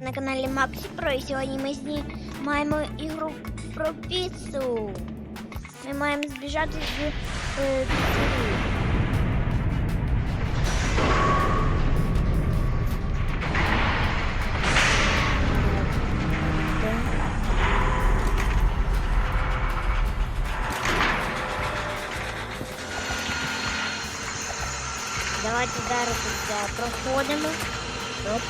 на каналі Максі Про і сьогодні ми знімаємо ігру про піцу. Ми маємо збіжати з е, піцерії. Давайте зараз це проходимо. Оп.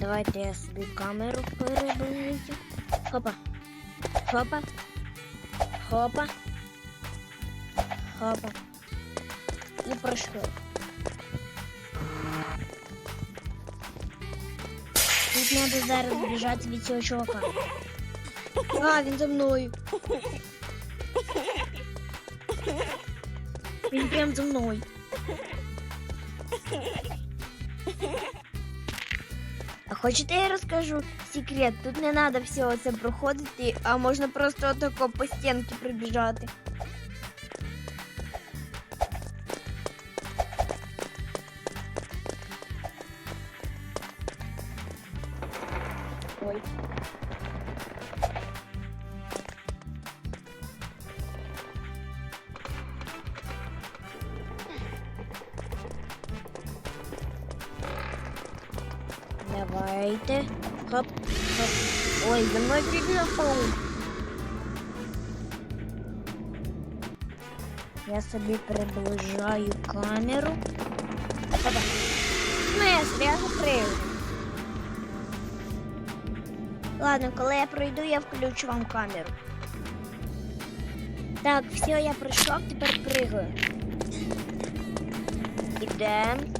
Давайте я собі камеру переблизю. Хопа. Хопа. Хопа. Хопа. І пройшли. Тут треба зараз біжати від цього чувака. А, він за мною. Він прям за мною. А хочете я розкажу секрет? Тут не треба всього це проходити, а можна просто отако по стінці прибіжати. Давайте. Хоп, хоп. Ой, за мной прибежал. Я собі приближаю камеру. Опа. Ну, я собі я закрию. Ладно, коли я пройду, я включу вам камеру. Так, все, я пройшов, тепер пригаю. Ідемо.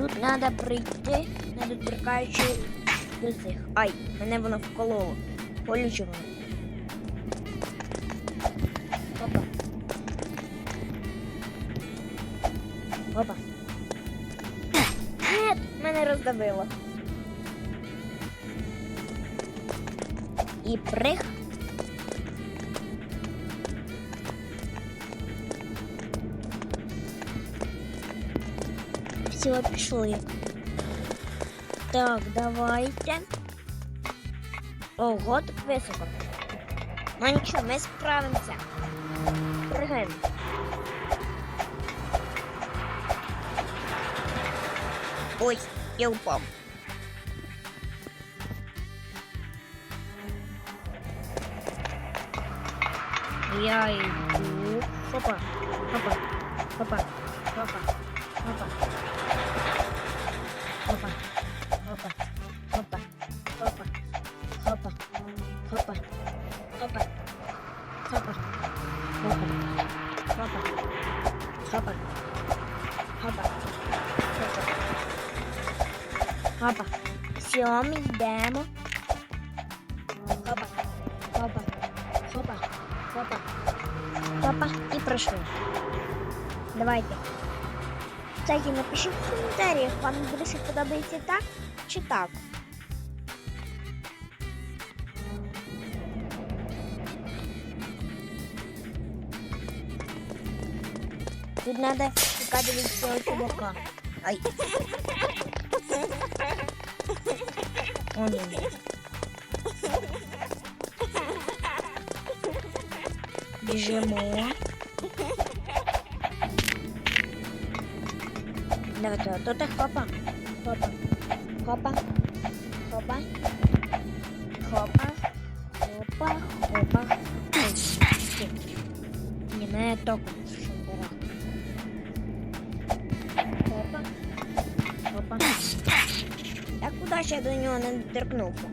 Тут треба прийти, не доторкаючи до цих. Ай, мене воно вкололо. Колюче воно. Опа. Опа. Мене роздавило. І прих. Все, пішли. Так, давайте. Ого, так високо. Ну нічого, ми справимося. Пригаємо. Ой, я упав. Я иду. Хопа, хопа, хопа, Хопа. Все, ми йдемо. Хопа, хопа, хопа, хопа, хопа і пройшли. Давайте. Кстати, напишіть в коментарях, вам більше подобається так чи так. Тут треба шукати від цього чувака. Ай. О, ні, ні. Біжимо. Давайте, тут хопа. Хопа. Хопа. Хопа. Хопа. Хопа. Хопа. Ой, всі. Не на току. Я до нього не доторкнувся?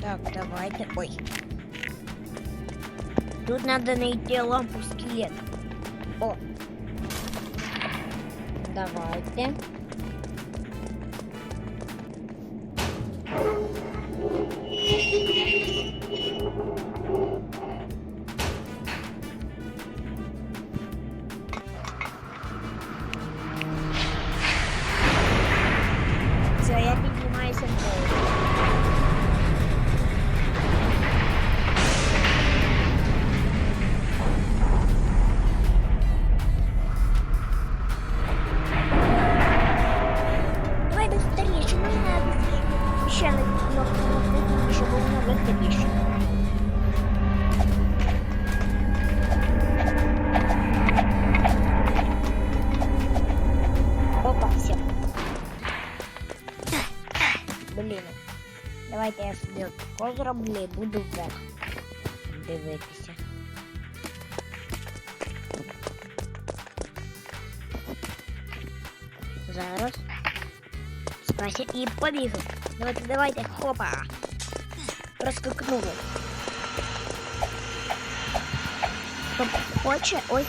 Так, давайте. Ой. Тут надо найти лампу скелет. О. Давайте. Давайте я собі тако зроблю і буду вверх дивитися. Зараз. Спася і побігли. Давайте, давайте, хопа. Проскакнули. Хто хоче, ой.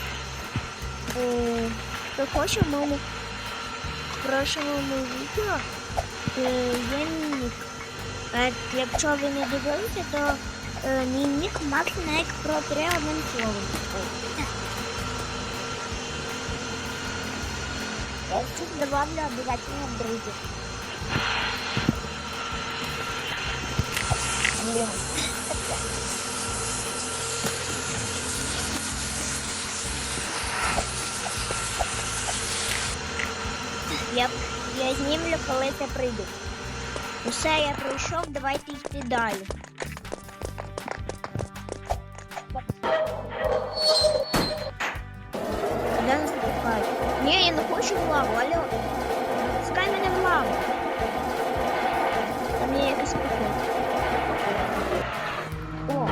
Е, Хто хоче в моєму прошлому відео е, є мій нік. Е, Якщо ви не дивилися, то е, мій нік Макс Нек про три одним словом. Ой. Я всіх добавлю обов'язково в друзі. Блін. Я, я знімлю, коли це прийду. Усе я пройшов, давайте йти далі. Куди нас пихають? Ні, я не хочу в лаву, алло. Пускай мене в лаву. Там є якийсь проход. О.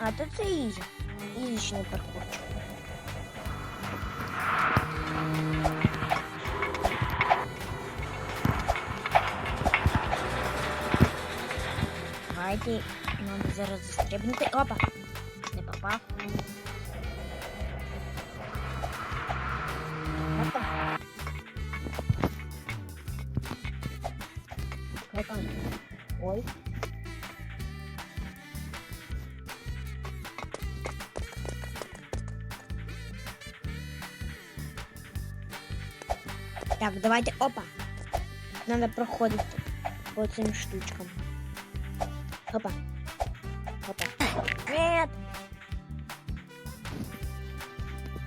А то це ізі. Ізічний паркурчик. Давайте, надо зараз застрибнути. Опа! Не попав. Так, давайте, опа. Надо проходить по цим штучкам. Опа. Опа. Нет!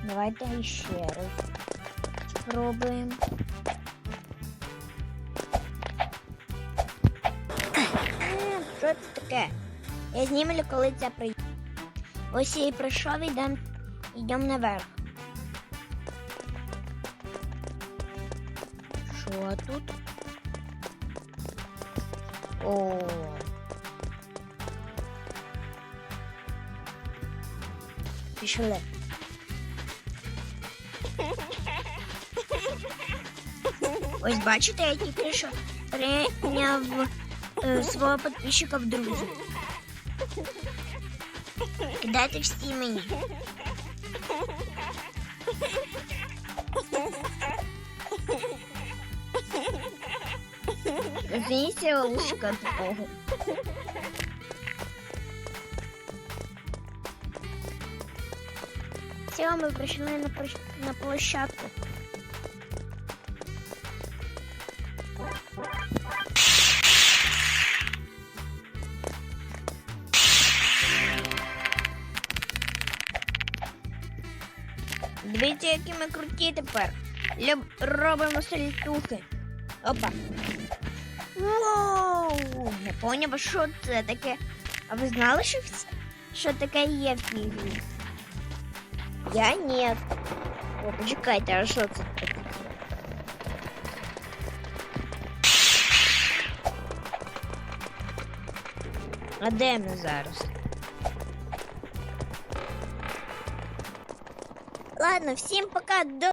Давайте ще раз спробуємо. Е, Що це таке? Я знімлю, коли це прийде. Ось я і пройшов, йдемо йдем наверх. Що тут? О. Пішли. Ось бачите, я тільки що прийняв е, свого підписчика в друзі. Кидайте всі мені. Здається, лужка такого. Все, ми прийшли на, площ- на площадку. Дивіться, які ми круті тепер. Люб... Робимо сальтухи. Опа. Воу! Не поняв, що це таке. А ви знали, що, вс- що таке є в цій грі? Я ні. О, почекайте, а що це таке? А де ми зараз? Ладно, всім пока. До